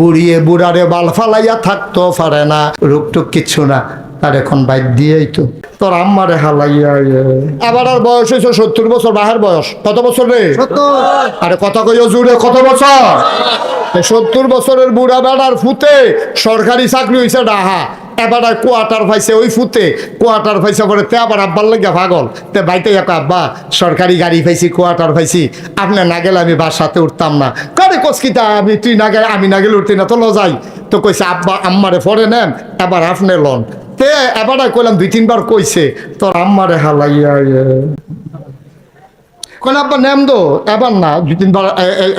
বুড়িয়ে বুড়ারে বাল ফালাইয়া থাকতো পারে না। রোগটুক কিচ্ছু না। আর এখন বাইর দিয়েই তো। তোর আম্মারে হালাইয়া আবার আর বয়স হয়েছে সত্তর বছর। বাহের বয়স। কত বছর রে? আরে কথা কইও জুড়ে কত বছর? সত্তর বছরের বুড়া বেড়ার ফুতে সরকারি চাকরি হয়েছে ডাহা। এবার আর কোয়ার্টার পাইছে ওই ফুতে কোয়ার্টার পাইছে পরে তে আবার আব্বার লাগে পাগল। তে বাইতে এক আব্বা, সরকারি গাড়ি পাইছি কোয়ার্টার পাইছি আপনি না গেলে আমি বাসাতে উঠতাম না। কারে কসকিতা আমি তুই না গেলে, আমি না গেলে উঠতি না, তো ল যাই। তো কইছে, আব্বা, আম্মারে পরে নেন, এবার আপনি লন। তে এবার কইলাম, দুই তিনবার কইছে, তোর আম্মারে হালাইয়া ইয়ে। কোন আব্বা, নেম দো এবার না। দুই তিনবার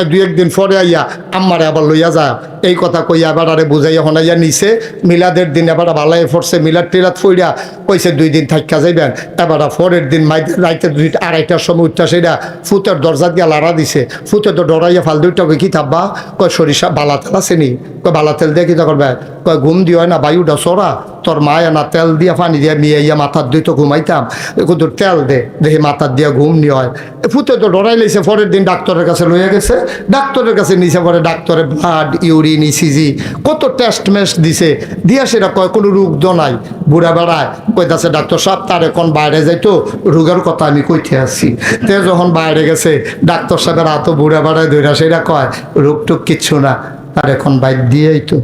দুই, একদিন পরে আইয়া আম্মারে আবার লইয়া যা। এই কথা কইয়া এবার আরে বুঝাইয়া হনাইয়া নিছে। মিলাদের দিন এবার ভালাই ফরছে মিলাদ টিলাদ ফইরা কইছে, দুই দিন থাকা যাইবেন। এবার পরের দিন রাইতে দুই, আড়াইটার সময় উঠটা সেটা ফুতের দরজা দিয়া লাড়া দিছে। ফুতে তো ডরাইয়া ফাল দুইটা কি থাকবা কয়, সরিষা, বালা তেল আছে কয়, বালা তেল দিয়ে কি করবে? কয়, ঘুম দিও না বায়ুটা সরা। তোর মায়া না তেল দিয়া পানি দিয়া মিয়াইয়া মাথার দুই তো ঘুমাইতাম কিন্তু তেল দে দেখি মাথার দিয়া ঘুম নি হয় ফুতে তো ডরাই লইছে পরের দিন ডাক্তারের কাছে লইয়া গেছে। ডাক্তারের কাছে নিচে পরে ডাক্তারে ব্লাড ইউরিন ইসিজি কত টেস্ট মেস্ট দিছে। দিয়া সেটা কয় কোনো রোগ নাই বুড়া বেড়ায়। কইতাছে ডাক্তার সাহেব তার এখন বাইরে যাইতো রোগের কথা আমি কইতে আসছি। তে যখন বাইরে গেছে ডাক্তার সাহেবের এত বুড়া বেড়ায় ধইরা সেটা কয় রোগ টুক কিচ্ছু না তার এখন বাইর দিয়েই তো।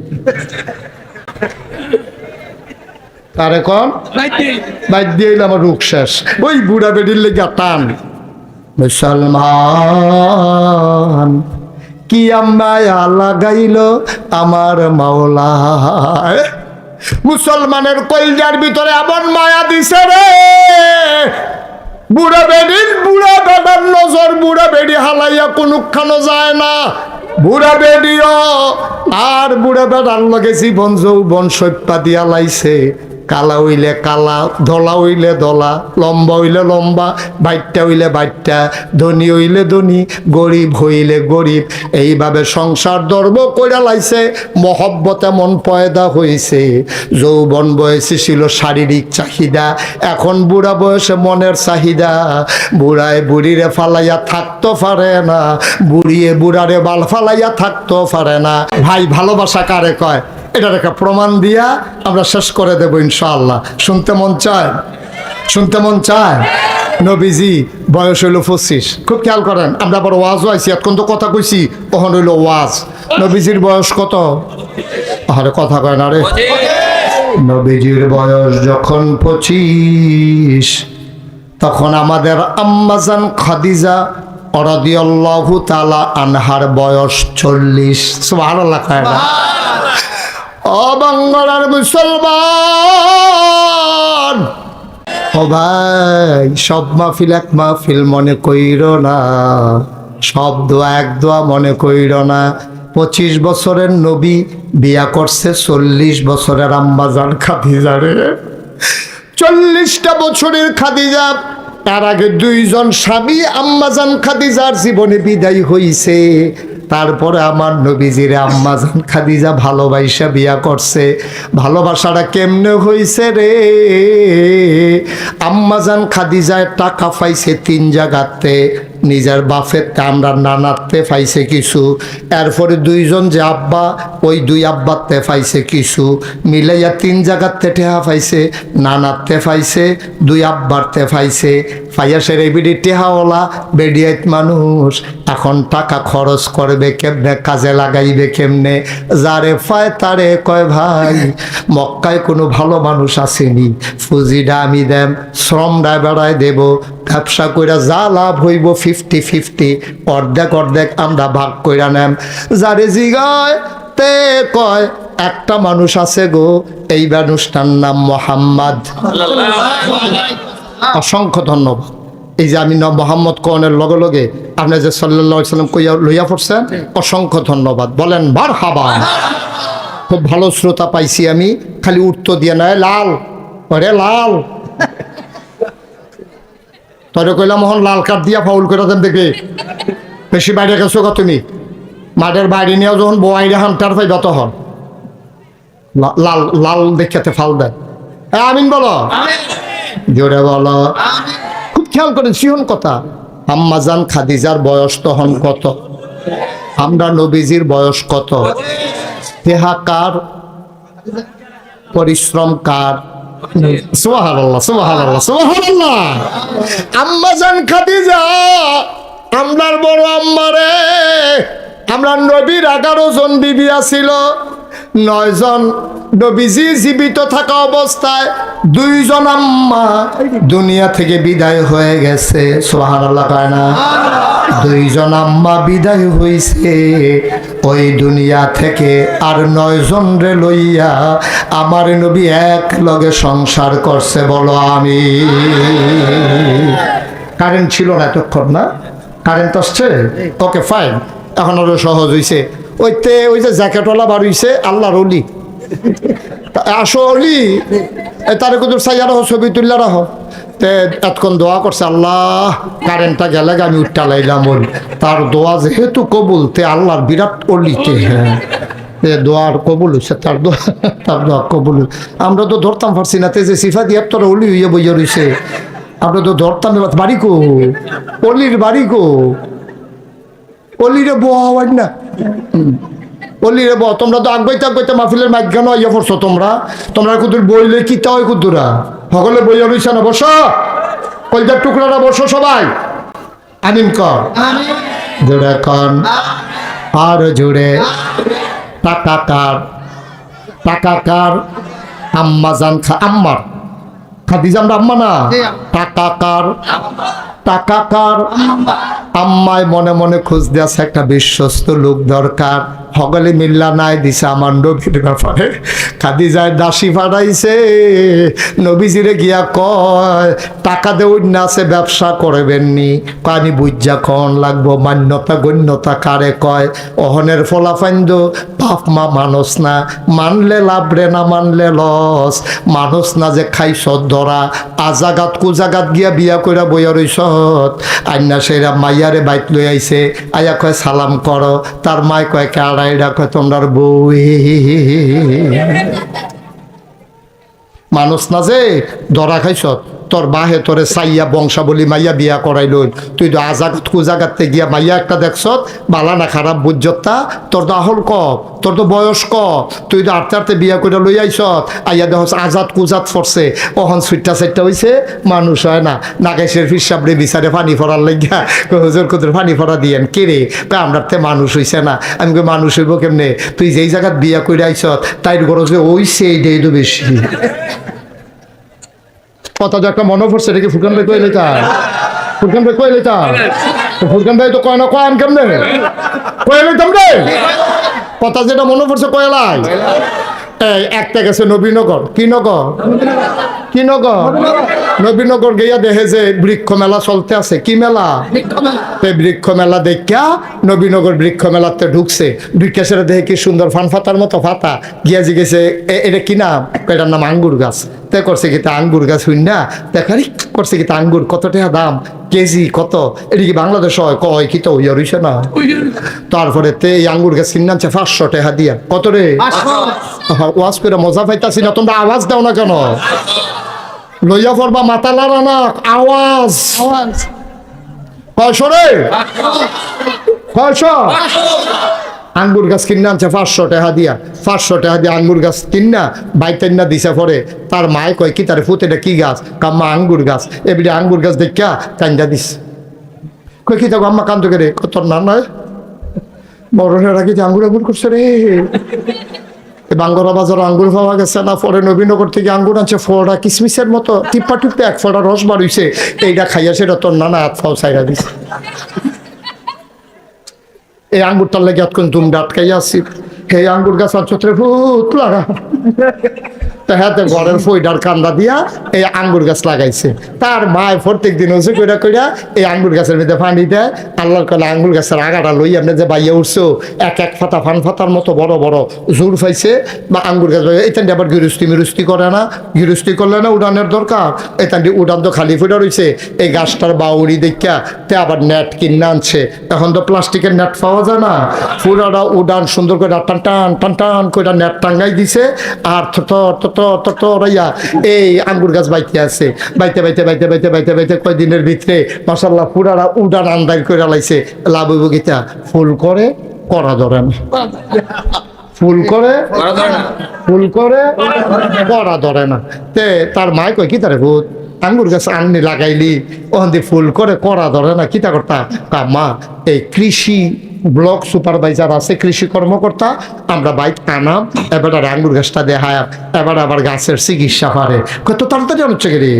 তার এখন বাইর দিয়ে আমার রোগ শেষ। ওই বুড়া বেডির লেগে টান। মুসলমান। কি মায়া লাগাইল আমার মাওলা? মুসলমানের কলজার ভিতরে এমন মায়া দিছে রে। বুড়া বেডির বুড়া বেটার নজর, বুড়া বেডি হালাইয়া কোনখানো যায় না। বুড়া বেডিও, আর বুড়া বেটার লগে জীবন যৌবন সৈপা দিয়া লাইছে। কালা হইলে কালা, ধলা হইলে ধলা, লম্বা হইলে লম্বা বাইটটা হইলে বাইটটা ধনী হইলে ধনী, গরিব হইলে গরিব। এইভাবে সংসার ধর্ম কইরা লাইছে, মহব্বত এমন পয়দা হয়েছে যৌবন বয়সে ছিল শারীরিক চাহিদা, এখন বুড়া বয়সে মনের চাহিদা। বুড়ায় বুড়িরে ফালাইয়া থাকতে পারে না, বুড়িয়ে বুড়ারে বাল ফালাইয়া থাকতে পারে না। ভাই, ভালোবাসা কারে কয়? এটার একটা প্রমাণ দিয়া আমরা শেষ করে দেবো ইনশাআল্লাহ। শুনতে মন চায়? শুনতে মন চায়? নবীজি, বয়স হইল পঁচিশ। খুব খেয়াল করেন, আমরা আবার ওয়াজও আইছি এখন তো কথা কইছি, তখন হইল ওয়াজ। নবীজির বয়স কত? আরে কথা কয় না রে। নবীজির বয়স যখন পঁচিশ, তখন আমাদের আম্মাজান খাদিজা অরাদিয়াল্লাহু তালা আনহার বয়স চল্লিশ। সুবহানাল্লাহ, কয় না? ও বাংলার মুসলমান। ও ভাই, সব মাহফিল এক মাহফিল মনে কইর না। সব দোয়া এক দোয়া মনে কইর না। পঁচিশ বছরের নবী বিয়া করছে চল্লিশ বছরের আম্বাজান খাদিজারে চল্লিশটা বছরের খাদিজা, তার আগে দুইজন স্বামী আম্মাজান খাদিজার জীবনে বিদায় হইছে। তারপরে আমার নবীজির আম্মাজান খাদিজা ভালোবাসা বিয়া করছে। ভালোবাসাটা কেমনে হয়েছে রে? আম্মাজান খাদিজায় টাকা পাইছে তিন জায়গাতে। নিজের বাপের আমরা নানাতে পাইছে কিছু। এরপরে দুইজন যে আব্বা, ওই দুই আব্বাতে পাইছে কিছু। মিলাইয়া তিন জায়গাতে টেহা পাইছে নানাতে পাইছে, দুই আব্বারতে পাইছে। পাইয়া সে রেবিডি টেহাওয়ালা বেডিয়াত মানুষ। এখন টাকা খরচ করবে কেমনে, কাজে লাগাইবে কেমনে? যারে পায় তারে কয় ভাই, মক্কায় কোনো ভালো মানুষ আসেনি। ফুজিটা আমি দেম, শ্রমটা বেড়ায় দেব। ব্যবসা কইরা যা লাভ হইব ফিফটি ফিফটি অর্ধেক অর্ধেক আমরা ভাগ কইরা নেম। যারে জিগায় তে কয় একটা মানুষ আছে গো এই মানুষটার নাম মোহাম্মদ। অসংখ্য ধন্যবাদ। এই যে আমি মোহাম্মদ কনের লগে লগে আপনি যে সাল্লাহ সাল্লাম কইয়া লইয়া পড়ছেন অসংখ্য ধন্যবাদ। বলেন বার হাবা খুব ভালো শ্রোতা পাইছি আমি খালি উত্তর দিয়ে নয় লাল। ওরে লাল। তরে কইলাম মোহন লাল কার্ড দিয়া ফাউল করে দেন দেখে। বেশি বাইরে গেছো গো তুমি? মাঠের বাইরে নিয়ে যখন বয়াইরে হান্টার পাইবা তখন। লাল লাল দেখাতে ফাল দেয়। এ, আমিন বলো। জোরে বলো। খুব খেয়াল করেন সিহন কথা। আম্মাজান খাদিজার বয়স তখন কত? আমরা নবীজির বয়স কত? দেহা কার? পরিশ্রম কার? সুবহানাল্লাহ আম্মা জান খাদিজা, আমরার বড় আম্মারে আমরা নবীর এগারো জন বিবি আছিল। নয় জন নবীজি জীবিত থাকা অবস্থায় দুইজন আম্মা দুনিয়া থেকে বিদায় হয়ে গেছে। সুবহানাল্লাহ কয় না? দুইজন আম্মা বিদায় হইছে। ওই দুনিয়া থেকে আর নয় জন রে লইয়া আমার নবী এক লগে সংসার করছে, বলো আমি। কারেন্ট ছিল না এতক্ষণ, না? কারেন্ট আসছে? ওকে ফাইন এখন আরও সহজ হইছে। ওইতে ওই যে জ্যাকেটওয়ালা বার হইছে, আল্লাহর অলি তা- আসো অলি তারে কুদুর সাইয়া রাখো ছবি তুললে রাখো তে এতক্ষণ দোয়া করছে, আল্লাহ কারেন্টটা গেলে আমি উঠটা লাইলাম ওর তার দোয়া যেহেতু কবুল, তে আল্লাহর বিরাট অলিতে হ্যাঁ। দোয়ার কবুল হয়েছে তার দোয়া তার দোয়া কবুল। আমরা তো ধরতাম পারছি না তে যে সিফা দিয়ে তোরা অলি হইয়া বইয়া রইছে। আমরা তো ধরতাম এবার, বাড়ি কো? অলির বাড়ি কো? অলিরে বউ হওয়ার না। অলিরে বউ তোমরা তো আগবাইতে আগবাইতে মাহফিলের মাঝখানে ইয়ে পড়ছো তোমরা? তোমরা কুদুর বইলে কি তা হয় কুদুরা? সকলে বইয়া রইছে না, বসো। কলজার টুকরারা বসো সবাই। আমিন কর। জোরে কন আর জোড়ে। টাকা কার। টাকা কার। আম্মা জান খা আম্মার। খাদিজা আমরা আম্মা না? টাকা কার? টাকা কার? আম্মায় মনে মনে খোঁজ দিয়েছে একটা বিশ্বস্ত লোক দরকার। হগলে মিল্লা নাই দিছে আমার নবীর ব্যাপারে। খাদিজায় দাসী ফাটাইছে নবীজিরে গিয়া কয় টাকা দেউর না আছে ব্যবসা করবেননি কানি বুঝা কন লাগবো মান্যতা গণ্যতা কারে? কয় অহনের ফলাফাইন্দ বাপ মা মানুষ না। মানলে লাভ রে না মানলে লস। মানুষ না যে খাইছ ধরা আজাগাত কুজাগাত গিয়া বিয়া কইরা বইয়া রইস আইনা সেরা মাইয়ারে বাইক লই আইছে। আয়া কয়, সালাম করো তার মাই কয় কাড়াইডা কয় তোমরার বউ মানুষ না যে ধরা খাইছ তোর বাহে তোরে সাইয়া বংশাবলী মাইয়া বিয়া করাইল। তুই তো আজাগাত কুজাগাতে গিয়া মাইয়া একটা দেখছ, বালা না খারাপ বুঝতা তোর তো আহল ক তোর তো বয়স ক তুই তো আটতে আটতে বিয়া করে লই আইস আইয়া দেখ আজাদ কুজাত ফরছে। অহন সুইটটা সাইটটা হইছে, মানুষ হয় না। নাগেশের ফিসাবরে বিচারে পানি ফরার লাগিয়া হুজুর কুতুর পানি ফরা দিয়েন। কে রে? আমরা তে মানুষ হইছে না। আমি মানুষ হইব কেমনে? তুই যেই জায়গাত বিয়া করে আইস তাইর গরজে ওইছে এইটাই তো বেশি। কথা যে একটা মনে পড়ছে, এটা কি ফুরকান ভাই কয়ে তা ফুরকান ভাই কয়ে তো ফুরকান ভাই তো কয় না, কয় আন কেমনে? লইতাম রে। কথা যেটা মনে পড়ছে কয়লাই এই একটা গেছে নবীনগর। কি নগর? কি নগর? নবীনগর গিয়া দেখে যে বৃক্ষ মেলা চলতে আছে। কি মেলা? বৃক্ষ মেলা নবীনগর বৃক্ষ মেলাতে ঢুকছে দেখে কি সুন্দর ফান ফাতার মতো ফাতা। গিয়া "এ- এটা কি নাম? এটার নাম আঙ্গুর গাছ। তে করছে কি তা আঙ্গুর গাছ হইন না দেখারি করছে কি তা আঙ্গুর? কত টাকা দাম? কেজি কত? এটা কি বাংলাদেশ হয় কয় কি তো ইয়া রইছে না? তারপরে তে এই আঙ্গুর গাছ কিনে আনছে পাঁচশো টাকা দিয়া। কত রে? ওয়াজ করে মজা পাইতাছি না তোমরা আওয়াজ দাও না কেন? লইয়া পড়বা মাথা লাড়া না আওয়াজ। কয়শো রে? কয়শো? আঙ্গুর গাছ কিনে আনছে পাঁচশো টাকা দিয়া, পাঁচশো টাকা দিয়ে আঙ্গুর গাছ কিনা বাইতেন না দিছে পরে। তার মায় কয়, কি তার ফুতেটা কি গাছ? কাম্মা আঙ্গুর গাছ। এবারে আঙ্গুর গাছ দেখা কান্দা দিস কই কি থাকো আম্মা কান্দো রে কত না নয় বড় রাখি যে আঙ্গুর আঙ্গুর করছে রে। বাঙ্গরা বাজার আঙ্গুর পাওয়া গেছে না? পরে নবীনগর থেকে আঙ্গুর আনছে, ফোড়া কিসমিসের মতো, টিপ্পা টিপ্পে এক ফোড়া রস বাড়িছে। এইটা খাইয়া সেটা তোর নানা হাত ফাও সাইরা দিছে। এই আঙ্গুরটার লেগে এতক্ষণ দুমটা আটকাইয়া আসি এই আঙ্গুর গাছ আর চত্রে ভূত লাগা। তা ঘরের ফইডার কান্দা দিয়া এই আঙ্গুর গাছ লাগাইছে। তার মায় প্রত্যেক দিন হচ্ছে কইরা কইরা এই আঙ্গুর গাছের মধ্যে পানি দেয়। আল্লাহর কলে আঙ্গুর গাছের আগাটা লই আপনি যে বাইয়া উঠছো, এক এক ফাতা ফান ফাতার মতো বড় বড় জোর পাইছে, বা আঙ্গুর গাছ এখান আবার গিরুস্তি মিরুস্তি করে না। গিরুস্তি করলে না উড়ানের দরকার। এখান উড়ান তো খালি ফুটা রয়েছে এই গাছটার বাউরি দেখা তে আবার নেট কিনে আনছে। এখন তো প্লাস্টিকের নেট পাওয়া যায় না। পুরাটা উড়ান সুন্দর করে টান টান টান টান করে নেট টাঙ্গাই দিছে। আর থত রাইয়া। এই আঙ্গুর গাছ বাইতে আছে। বাইতে বাইতে বাইতে বাইতে বাইতে বাইতে কয়দিনের ভিতরে উড়ান আন্দাই করে লাইছে। লাভ গীতা ফুল করে করা ধরে না। ফুল করে ফুল করে করা ধরে না। তে তার মায় কয় কি তারে ভূত? আঙ্গুর গাছ আননি লাগাইলি। ওখান দিয়ে ফুল করে করা ধরে না। কিতা করতা? মা এই কৃষি ব্লক সুপারভাইজার আছে, কৃষি কর্মকর্তা। আমরা বাইক আনাম এবার আঙ্গুর গাছটা দেখায়, এবার আবার গাছের চিকিৎসা করে। কত তাড়াতাড়ি আনছে গেলে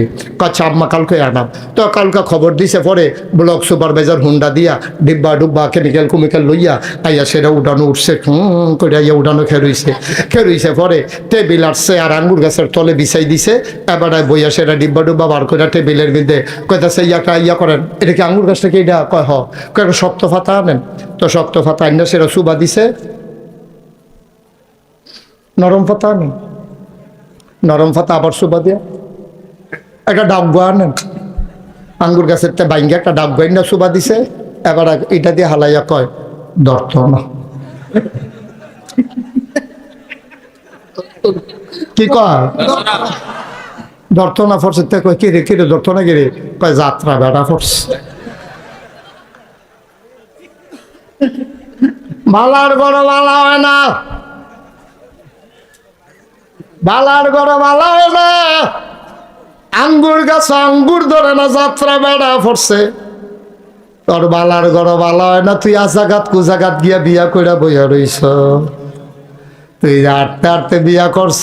কাছে আম্মা কালকে আনাম। তো কালকে খবর দিছে, পরে ব্লক সুপারভাইজার হুন্ডা দিয়া ডিব্বা ডুব্বা কেমিক্যাল কুমিক্যাল লইয়া আইয়া সেটা উডানো উঠছে, হুম করে আইয়া উঠানো খেরুইছে। খেরুইছে পরে টেবিল আসছে, আর আঙ্গুর গাছের তলে বিছাই দিছে, এবার বইয়া সেটা ডিব্বা ডুব্বা বার করে টেবিলের মধ্যে কইতাছে, ইয়াটা ইয়া করেন। এটা কি আঙ্গুর গাছটা কি এটা? কয়, হ। কয় একটা শক্ত ফাতা আনেন। তো শক্ত ফাতা আইনা সেটা সুবা দিছে। নরম ফাতা আনেন নরম ফাতা আবার সুবা দিয়া। একটা ডাব্বা আনেন। আঙ্গুর গাছের তে বাইঙ্গে একটা ডাব্বা আইনা সুবা দিছে। এবার এটা দিয়ে হালাইয়া কয় দর্ত না। কি কয়? দর্তনা ফরছে। তে কয় কিরে কিরে দর্তনা কিরে কয়, যাত্রা বেড়া ফরছে। বালার গড় বালা হয় না। বালার গড় বালা হয় না। আঙ্গুর গাছ আঙ্গুর ধরে না, যাত্রা বেড়া পড়ছে। তোর বালার গড় বালা হয় না, তুই আজাগাত কুজাগাত গিয়া বিয়া কইরা বইয়া রইছ। তুই আটতে আটতে বিয়া করছ,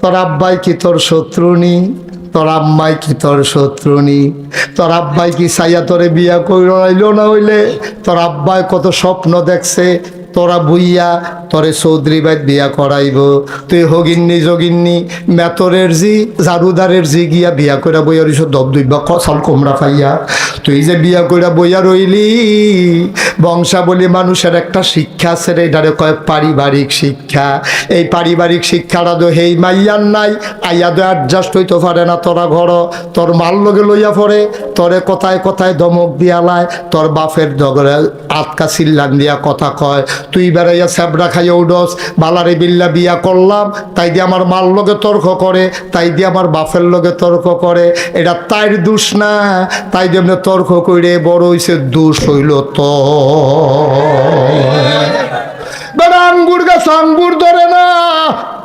তোর আব্বাই কি তোর শত্রুনি? তোর আম্মাই কি তোর শত্রুনি তোর আব্বাই কি সাইয়া তোরে বিয়া কইল না হইলে? তোর আব্বাই কত স্বপ্ন দেখছে? তোরা বুইয়া তোরে চৌধুরী বাইত বিয়া করাইব। তুই হগিন্নি যোগিন্নি মেতরের জি, জারুদারের জি গিয়া বিয়া কইরা বইয়া রইছ, দব দুইবা কসাল কোমরা পাইয়া। তুই যে বিয়া কইরা বইয়া রইলি, বংশাবলী মানুষের একটা শিক্ষা আছে রে, এটারে কয় পারিবারিক শিক্ষা। এই পারিবারিক শিক্ষাটা তো হেই মাইয়ার নাই, আইয়া তো অ্যাডজাস্ট হইতে পারে না তোরা ঘর। তোর মাল লগে লইয়া পড়ে, তোরে কথায় কথায় দমক দিয়ালায় তোর বাপের দগরে আটকা চিল্লান দিয়া কথা কয় তুই বেড়াইয়া স্যাবরা খাইয়া উডস, বালারে বিল্লা বিয়া করলাম, তাই দিয়ে আমার মার লগে তর্ক করে, তাই দিয়ে আমার বাপের লগে তর্ক করে। এটা তাইর দোষ না, তাই দিয়ে এমনি তর্ক করে বড় হইছে দোষ হইল তো বেড়া আঙ্গুর গাছ আঙ্গুর ধরে না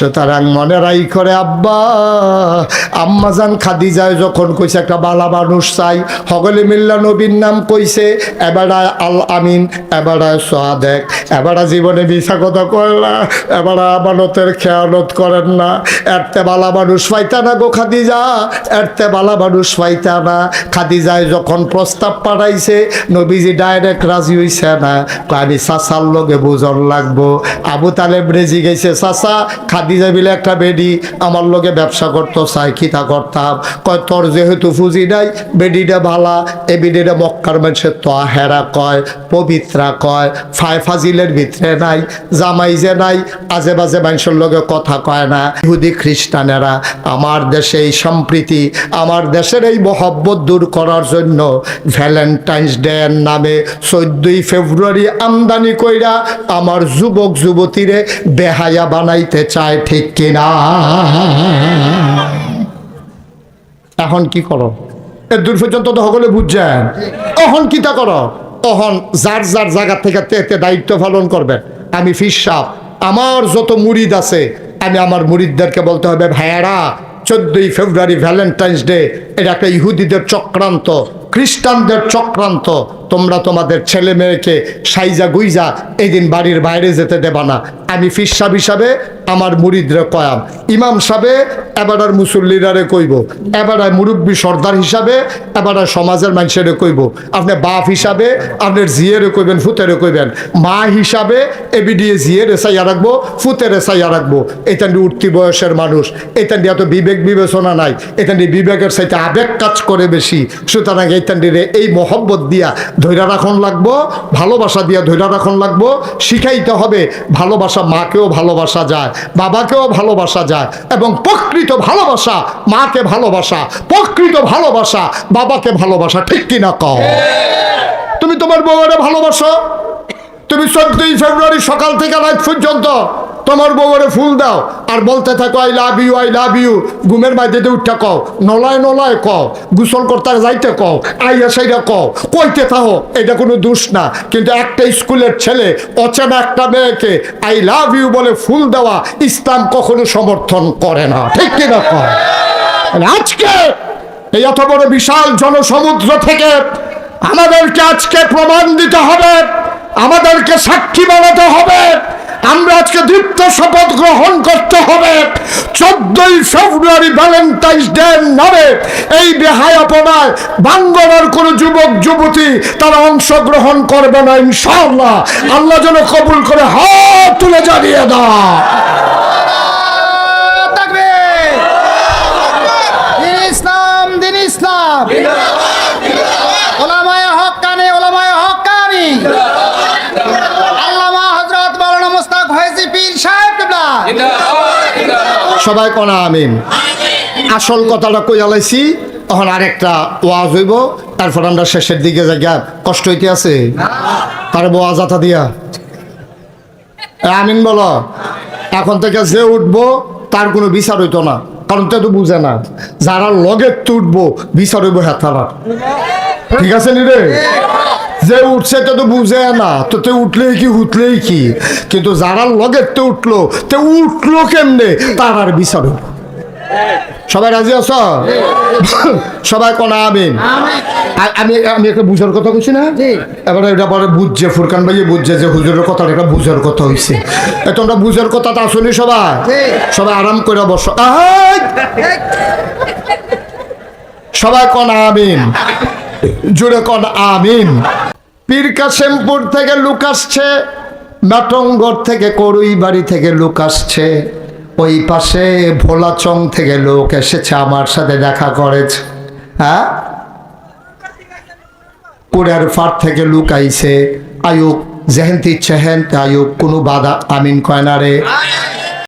সুতরাং মনে রাই করে, আব্বা আম্মাজান খাদি যায় যখন কইছে একটা বালা মানুষ চাই, হগলে মিল্লা নবীর নাম কইছে, এবারা আল আমিন, এবারা সোয়াদেক এবারা জীবনে মিশা কথা না, এবারা আমানতের খেয়ালত করেন না, এরতে বালা মানুষ পাইতা না গো খাদিজা, এরতে বালা মানুষ পাইতা না। খাদিজায় যখন প্রস্তাব পাঠাইছে, নবীজি ডাইরেক্ট রাজি হইছে না। আমি চাচার লগে বুঝন লাগবো। আবু তালেব রেজি গেছে, চাচা খাদিজা বিলে একটা বেডি, আমার লগে ব্যবসা করতো চাই খিতা করতাম। কয়, তোর যেহেতু ফুজি নাই, বেডিটা ভালা, এ বেডিটা মক্কার মানুষের তো হেরা কয়, পবিত্রা কয়, ফাই ফাজিলের ভিতরে নাই, জামাই যে নাই, আজে বাজে মানুষের লগে কথা কয় না। ইহুদি খ্রিস্টানেরা, আমার দেশে এই সম্প্রীতি, আমার দেশের এই মহব্বত দূর করার জন্য ভ্যালেন্টাইন্স ডে এর নামে চোদ্দই ফেব্রুয়ারি আমদানি কইরা আমার যুবক যুবতীরে বেহায়া বানাইতে চায় ঠিক কিনা? এখন কি করো? এর দূর পর্যন্ত তো সকলে বুঝছেন। তখন কিতা করো? তখন যার যার জায়গা থেকে তে তে দায়িত্ব পালন করবেন আমি ফিসাব আমার যত মুরিদ আছে, আমি আমার মুরিদদেরকে বলতে হবে, ভাইয়ারা, চোদ্দই ফেব্রুয়ারি ভ্যালেন্টাইন্স ডে। এটা একটা ইহুদিদের চক্রান্ত, খ্রিস্টানদের চক্রান্ত। তোমরা তোমাদের ছেলে মেয়েকে সাইজা গুইজা এদিন বাড়ির বাইরে যেতে দেবা না। আমি ফিসাব হিসাবে আমার মুরিদরে কয়াম। ইমাম সাহেবে এবারার মুসল্লিরারে কইব। এবারায় মুরব্বী সর্দার হিসাবে এবারার সমাজের মানুষেরে কইব। আপনি বাপ হিসাবে, আপনার জিয়েরে কইবেন, ফুতেরে কইবেন। মা হিসাবে এবিডিএ জিয়েরে চাইয়া রাখব, ফুতেরে চাইয়া রাখব। এটা নিয়ে উঠতি বয়সের মানুষ। এটা নিয়ে এত বিবেক বিবেচনা নাই। এটা নিয়ে বিবেকের সাথে আবেগ কাজ করে বেশি। সুতরাং এইটা নিয়ে এই মহব্বত দিয়া ধৈর্য রাখন লাগবো, ভালোবাসা দিয়ে ধৈর্য রাখন লাগবো। শিখাইতে হবে ভালোবাসা মাকেও ভালোবাসা যায়, বাবাকেও ভালোবাসা যায় এবং প্রকৃত ভালোবাসা মাকে ভালোবাসা, প্রকৃত ভালোবাসা বাবাকে ভালোবাসা, ঠিক কিনা কও? তুমি তোমার বউয়ের ভালোবাসো? তুমি চোদ্দই ফেব্রুয়ারি সকাল থেকে রাত পর্যন্ত তোমার বউরে ফুল দাও আর বলতে থাকো I love you I love you ঘুমের মাঝে উঠা কও, নলায় নলায় কও গুসল করতে যাইতে কও, আইয়া সাইরা কও, কইতে থাকো এটা কোনো দোষ না। কিন্তু একটা স্কুলের ছেলে, অচেনা একটা মেয়েকে আই লাভ ইউ বলে ফুল দেওয়া ইসলাম কখনো সমর্থন করে না। ঠিক কিনা কয় আজকে এই এত বড় বিশাল জনসমুদ্র থেকে আমাদেরকে আজকে প্রমাণ দিতে হবে, আমাদেরকে সাক্ষী বানাতে হবে আমরা আজকে দীপ্ত শপথ গ্রহণ করতে হবে। চোদ্দই ফেব্রুয়ারি ভ্যালেন্টাইন্স ডে নামে এই বেহায়াপনায় বাঙ্গনার কোন যুবক যুবতী তারা অংশগ্রহণ করবে না ইনশাআল্লাহ। আল্লাহ যেন কবুল করে হাত তুলে জানিয়ে দাও। তাকবীর। দিন ইসলাম দিন ইসলাম। সবাই কনা, আমিন। আসল কথাটা কই আলাইছি তখন আরেকটা ওয়াজ হইব, তারপর আমরা শেষের দিকে যাই গা কষ্ট হইতে আছে? ওয়াজ আতা দিয়া। আমিন বলো, এখন থেকে যে উঠবো, তার কোনো বিচার হইতো না, কারণ তো বুঝে না। যারা লগে তো উঠবো বিচার হইব হ্যাঁ ঠিক আছে নি রে? যে উঠছে তো তো বুঝে না তো তে উঠলেই কি উঠলেই কি? কিন্তু যারা লগের তো উঠল তে উঠল কেমনে? তার আর বিচার সবাই রাজি আছ? সবাই কোন আমিন? আমি আমি একটা বুঝার কথা বলছি না? এবারে এটা পরে বুঝছে ফুরকান ভাই বুঝছে যে হুজুরের কথাটা একটা বুঝার কথা হইছে। এ তোমরা বুঝার কথা তা শুনি সবাই? সবাই আরাম করে বসো! সবাই কোন আমিন? জুড়ে কোন আমিন? পীর কাসেমপুর থেকে লোক আসছে, নাটঙ্গর থেকে করুই বাড়ি থেকে লোক আসছে। ওই পাশে ভোলাচং থেকে লোক এসেছে, আমার সাথে দেখা করেছে। হ্যাঁ? কুড়ার ফাট থেকে লোক আইছে। আয়ুক, যেহেন ইচ্ছে হেন আয়ুক, কোনো বাধা আমিন কয় না রে।